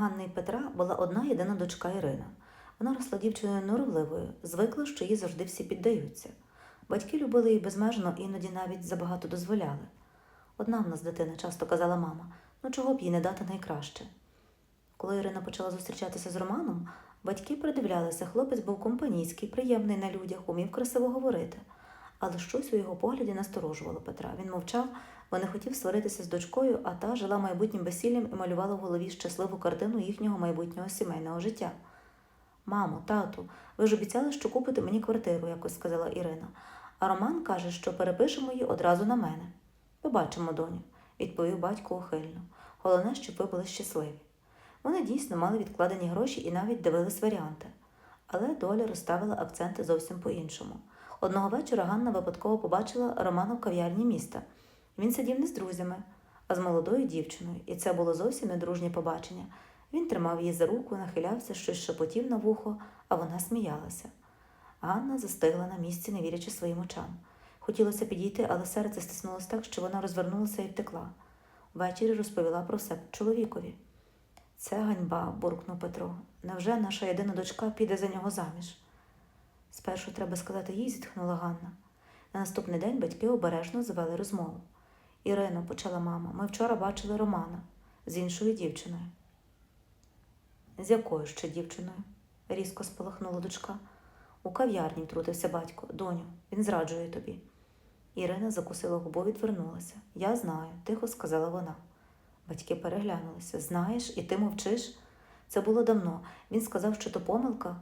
Ганни і Петра була одна єдина дочка Ірина. Вона росла дівчиною норовливою, звикла, що їй завжди всі піддаються. Батьки любили її безмежно, іноді навіть забагато дозволяли. Одна в нас дитина, часто казала мама, ну чого б їй не дати найкраще. Коли Ірина почала зустрічатися з Романом, батьки придивлялися, хлопець був компанійський, приємний на людях, умів красиво говорити. Але щось у його погляді насторожувало Петра. Він мовчав, бо не хотів сваритися з дочкою, а та жила майбутнім весіллям і малювала в голові щасливу картину їхнього майбутнього сімейного життя. Мамо, тату, ви ж обіцяли, що купите мені квартиру, якось сказала Ірина. А Роман каже, що перепишемо її одразу на мене. Побачимо, доню, відповів батько ухильно. Головне, щоб ви були щасливі. Вони дійсно мали відкладені гроші і навіть дивились варіанти. Але доля розставила акценти зовсім по-іншому. Одного вечора Ганна випадково побачила Романа в кав'ярні міста. Він сидів не з друзями, а з молодою дівчиною, і це було зовсім не дружнє побачення. Він тримав її за руку, нахилявся, щось шепотів на вухо, а вона сміялася. Ганна застигла на місці, не вірячи своїм очам. Хотілося підійти, але серце стиснулося так, що вона розвернулася і втекла. Ввечері розповіла про все чоловікові. Це ганьба, буркнув Петро. Невже наша єдина дочка піде за нього заміж? Спершу треба сказати їй, зітхнула Ганна. На наступний день батьки обережно завели розмову. Ірино, почала мама, ми вчора бачили Романа з іншою дівчиною. З якою ще дівчиною? різко спалахнула дочка. У кав'ярні втрутився батько. Доню, він зраджує тобі. Ірина закусила губу, відвернулася. Я знаю, тихо сказала вона. Батьки переглянулися. Знаєш, і ти мовчиш? Це було давно. Він сказав, що то помилка.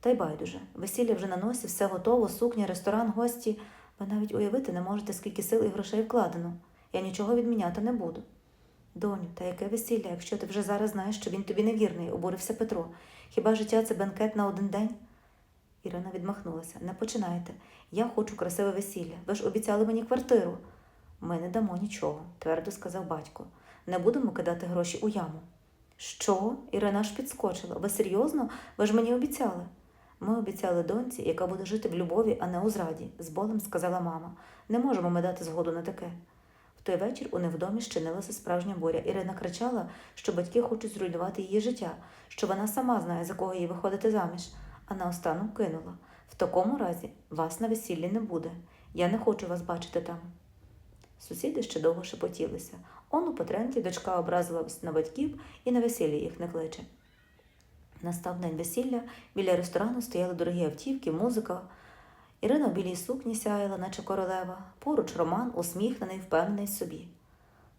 Та й байдуже. Весілля вже на носі, все готово, сукня, ресторан, гості. Ви навіть уявити не можете, скільки сил і грошей вкладено. Я нічого відміняти не буду. Доню, та яке весілля, якщо ти вже зараз знаєш, що він тобі невірний, обурився Петро. Хіба життя це бенкет на один день? Ірина відмахнулася. Не починайте. Я хочу красиве весілля. Ви ж обіцяли мені квартиру. Ми не дамо нічого, твердо сказав батько. Не будемо кидати гроші у яму. Що? Ірина аж підскочила. Ви серйозно? Ви ж мені обіцяли. Ми обіцяли доньці, яка буде жити в любові, а не у зраді, з болем сказала мама. Не можемо ми дати згоду на таке. Той вечір у невдомі щинилася справжня буря. Ірина кричала, що батьки хочуть зруйнувати її життя, що вона сама знає, за кого їй виходити заміж, а наостанок кинула. В такому разі вас на весіллі не буде. Я не хочу вас бачити там. Сусіди ще довго шепотілися. Он у Петренки дочка образилась на батьків і на весілля їх не кличе. Настав день весілля, біля ресторану стояли дорогі автівки, музика. Ірина в білій сукні сяяла, наче королева, поруч Роман, усміхнений, впевнений собі.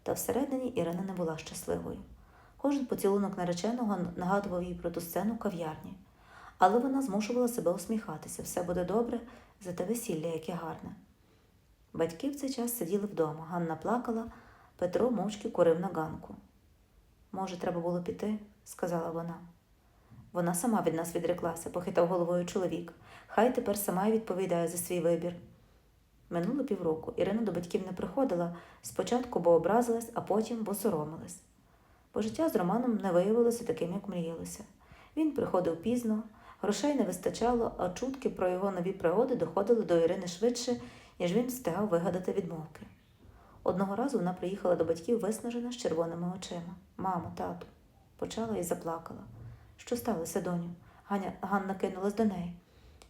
Та всередині Ірина не була щасливою. Кожен поцілунок нареченого нагадував їй про ту сцену в кав'ярні. Але вона змушувала себе усміхатися, все буде добре, зате весілля, яке гарне. Батьки в цей час сиділи вдома. Ганна плакала, Петро мовчки курив на ганку. Може, треба було піти, сказала вона. Вона сама від нас відреклася, похитав головою чоловік. Хай тепер сама й відповідає за свій вибір. Минуло півроку. Ірина до батьків не приходила спочатку, бо образилась, а потім бо соромилась. Бо життя з Романом не виявилося таким, як мріялося. Він приходив пізно, грошей не вистачало, а чутки про його нові пригоди доходили до Ірини швидше, ніж він встигав вигадати відмовки. Одного разу вона приїхала до батьків виснажена з червоними очима. Мамо, тату, почала і заплакала. Що сталося, доню? Ганя, Ганна кинулась до неї.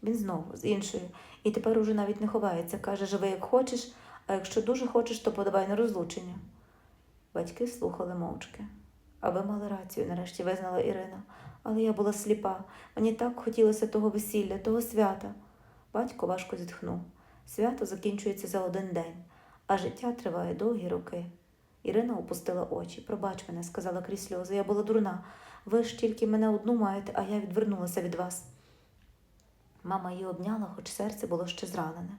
Він знову, з іншою, і тепер уже навіть не ховається. Каже, живи як хочеш, а якщо дуже хочеш, то подавай на розлучення. Батьки слухали мовчки. А ви мали рацію, нарешті визнала Ірина. Але я була сліпа. Мені так хотілося того весілля, того свята. Батько важко зітхнув. Свято закінчується за один день, а життя триває довгі роки. Ірина опустила очі. Пробач мене, сказала крізь сльози. Я була дурна. Ви ж тільки мене одну маєте, а я відвернулася від вас. Мама її обняла, хоч серце було ще зранене.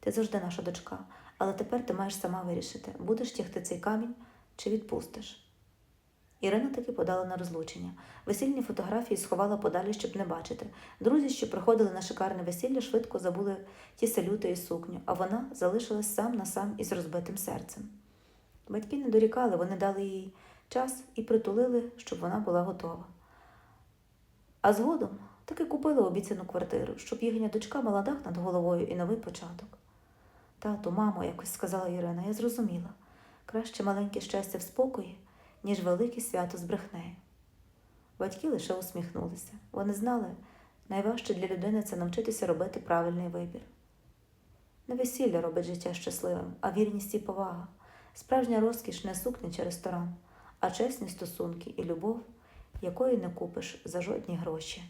Ти завжди наша дочка, але тепер ти маєш сама вирішити, будеш тягти цей камінь чи відпустиш. Ірина таки подала на розлучення. Весільні фотографії сховала подалі, щоб не бачити. Друзі, що приходили на шикарне весілля, швидко забули ті салюти і сукню, а вона залишилась сам на сам із розбитим серцем. Батьки не дорікали, вони дали їй час і притулили, щоб вона була готова. А згодом таки купили обіцяну квартиру, щоб їхня дочка мала дах над головою і новий початок. Тату, мамо, якось сказала Ірина, я зрозуміла. Краще маленьке щастя в спокої, ніж велике свято з брехнею. Батьки лише усміхнулися. Вони знали, найважче для людини це навчитися робити правильний вибір. Не весілля робить життя щасливим, а вірність і повага. Справжня розкіш не сукня чи ресторан, а чесні стосунки і любов, якої не купиш за жодні гроші.